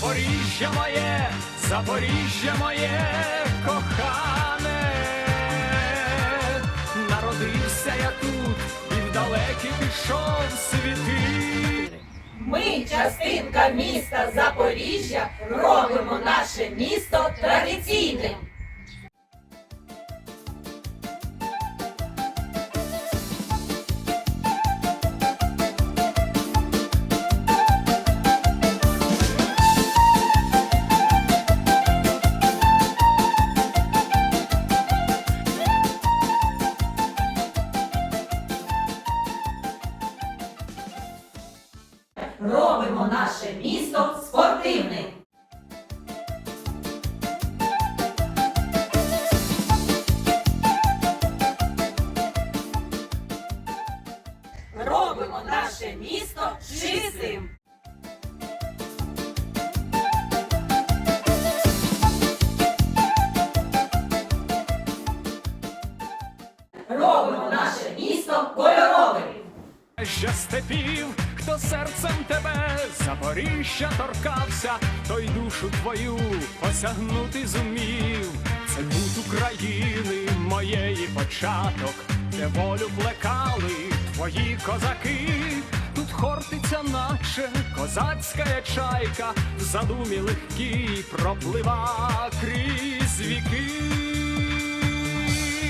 Запоріжжя моє, Запоріжжя моє кохане, народився я тут і в далекі пішов світи. Ми, частинка міста Запоріжжя, робимо наше місто традиційним. Робимо наше місто спортивним. Робимо наше місто чистим. Робимо наше місто кольоровим. Ще степів, хто серцем тебе Запоріжжя торкався, той душу твою осягнути зумів. Це тут України моєї початок, де волю плекали твої козаки. Тут хортиця, наче козацька чайка, в задумі легкій проплива крізь.